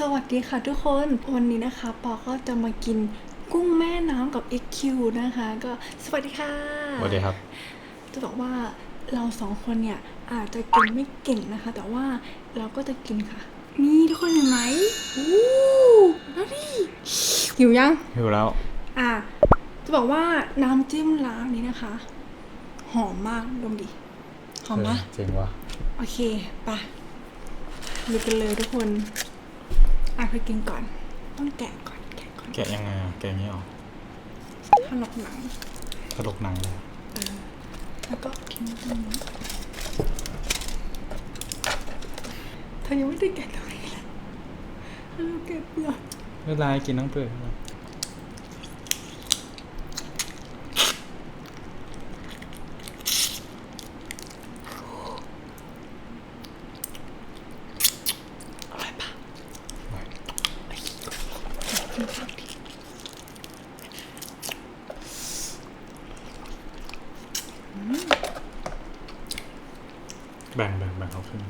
สวัสดีค่ะทุกคนวันนี้นะคะ ปอก็จะมากินกุ้งแม่น้ำกับ XQ นะคะ ก็สวัสดีค่ะ สวัสดีครับ จะบอกว่าเราสองคนเนี่ย อาจจะกินไม่เก่งนะคะ แต่ว่าเราก็จะกินค่ะ นี่ทุกคนเห็นไหมอู้แล้วดิหิวยังหิวแล้ว อะ จะบอกว่าน้ำจิ้มร้านนี้นะคะ หอมมากดมดิหอมปะเเจ๋งว่ะโอเคไปะลุยกันเลยทุกคน อะไปกินก่อน ต้องแกะก่อน แกะก่อนแกะยังไงอะแกะอย่างนี้หรอถลกหนังกระดกหนังเลยแล้วก็กินตรงนี้เธอยังไม่ได้แกะตรงนี้เลยเธอแกะเปลือก ไม่เป็นไรกินทั้งเปลือกเลย อร่อยปะ แบ่งแบ่งแบ่งเอาขึ้น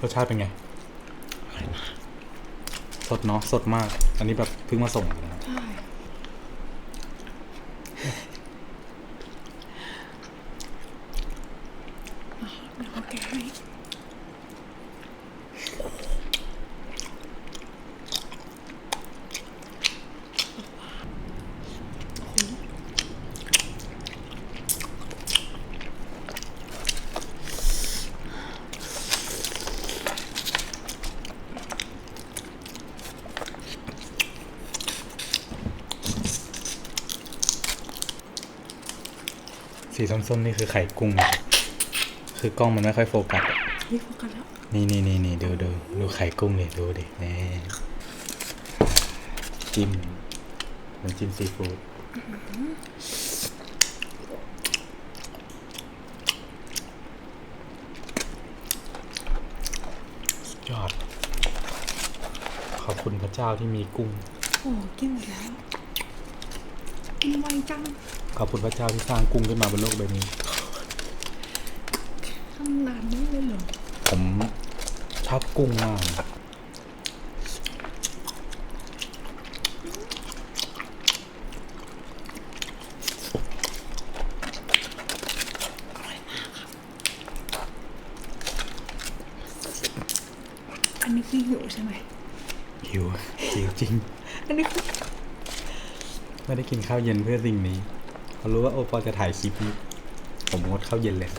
รสชาติเป็นไง สดเนาะ สดมาก อันนี้แบบเพิ่งมาส่งนะ ใช่อะเดี๋ยวเขาแกะให้ สีส้มๆนี่คือไข่กุ้งนะคือกล้องมันไม่ค่อยโฟกัสอะนี่โฟกัสแล้วนี่นี่นี่นี่ดูดูดูไข่กุ้งดิดูดิแน่จิ้มน้ำจิ้มซีฟู้ดสุดยอด ขอบคุณพระเจ้าที่มีกุ้ง โอ้กินหมดแล้ว กินไวจังขอบคุณพระเจ้าที่สร้างกุ้งขึ้นมาบนโลกใบนี้ทำนานนี้เลยเหรอ ผมชอบกุ้งมากอันนี้คือหิวใช่ไหมหิวจริงจริง อันนี้คือๆ ไม่ได้กินข้าวเย็นเพื่อสิ่งนี้เขารู้ว่าโอปอจะถ่ายคลิปนี้ผมงดข้าวเย็นเลย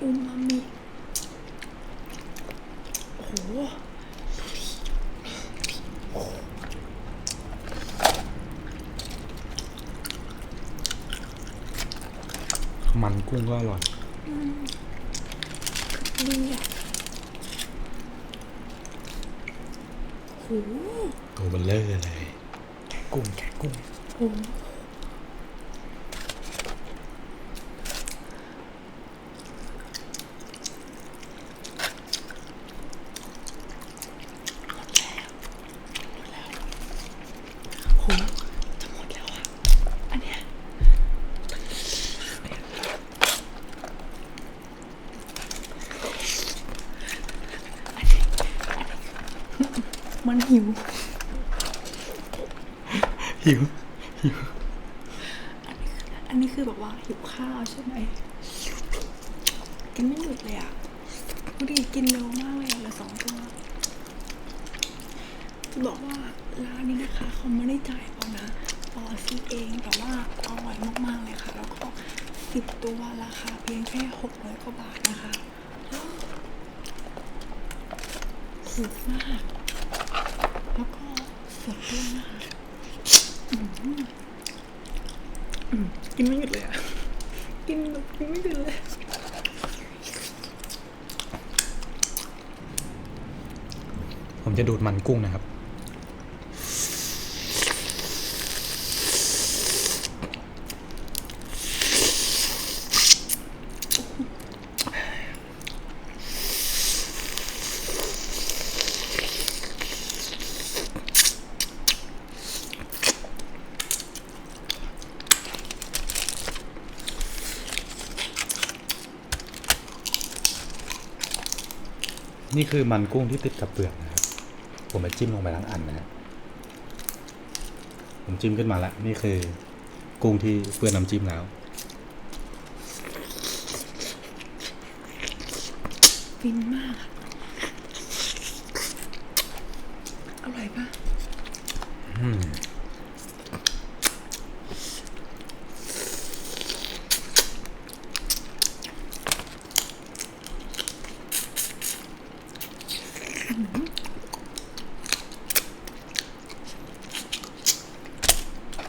อูมามิ โอ้โห มันกุ้งก็อร่อยดีอะโหตัวเบลเลอร์เลยแกะกุ้งแกะกุ้งโอ้โหโหจะหมดแล้วอะ อันเนี้ย มันหิว หิว อันนี้คือแบบว่าหิวข้าวใช่ไหมกินไม่หยุดเลยอะพอดีกินเร็วมากเลยอะเหลือสองตัว จะบอกว่าร้านนี้นะคะเขาไม่ได้จ่ายปอนะปอซื้อเองแต่ว่าอร่อยมากๆเลยค่ะ แล้วก็สิบตัวราคาเพียงแค่หกร้อยกว่าบาทนะคะสุดมาก แล้วก็สดด้วยนะคะกินไม่หยุดเลยอะกินแบบกินไม่หยุดเลย ผมจะดูดมันกุ้งนะครับ นี่คือมันกุ้งที่ติดกับเปลือกนะครับ ผมไปจิ้มลงไปทั้งอันนะฮะผมจิ้มขึ้นมาแล้ว นี่คือ กุ้งที่เปื้อนน้ำจิ้มแล้ว ฟินมาก อร่อยปะ อืม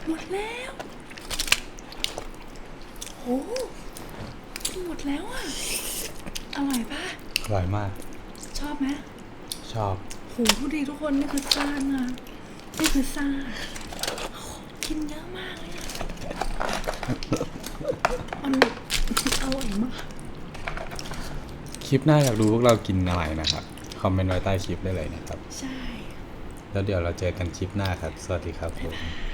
หมด แล้วโหกินหมดแล้วอะ อร่อยปะอร่อยมาก ชอบไหมชอบโหทุกดีทุกคนนี่คือซ่านะนี่คือซ่าโหกินเยอะมากเลยอะมันอร่อยมาก คลิปหน้าอยากดูพวกเรากินอะไรนะครับ คอมเมนต์ไว้ใต้คลิปได้เลยนะครับ ใช่ แล้วเดี๋ยวเราเจอกันคลิปหน้าครับ สวัสดีครับผมบ